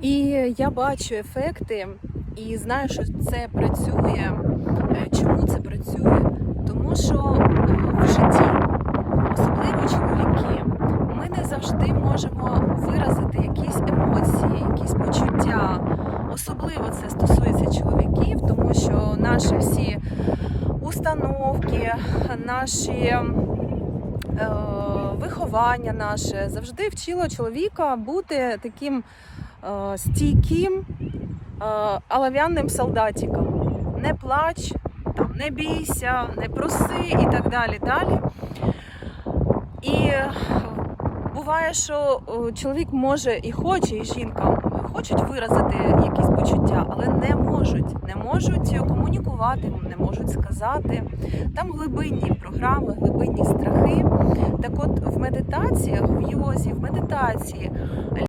І я бачу ефекти і знаю, що це працює. Е, Чому це працює? Тому що е, в житті, особливо чоловіки, ми не завжди можемо виразити якісь емоції, якісь почуття. Особливо це стосується чоловіків, тому що наші всі установки, наші е, виховання наше завжди вчило чоловіка бути таким стійким е, олов'яним солдатиком. Не плач, там, не бійся, не проси і так далі. далі. І е, буває, що е, чоловік може і хоче, і жінка хочуть виразити якісь почуття, але не можуть, не можуть комунікувати, не можуть сказати. Там глибинні програми, глибинні страхи. Так от в медитаціях, в йозі, в медитації